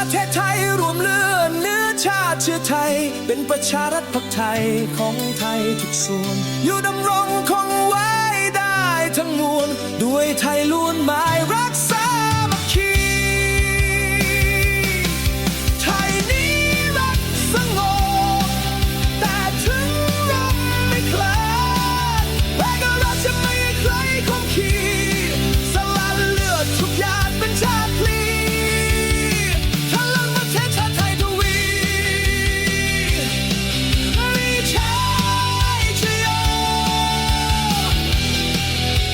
ประเทศไทยรวมเลือดเนื้อชาติเชื้อไทย เป็นประชารัฐพักไทยของไทยทุกส่วน อยู่ดำรงคงไว้ได้ทั้งมวลด้วยไทยล้วนมา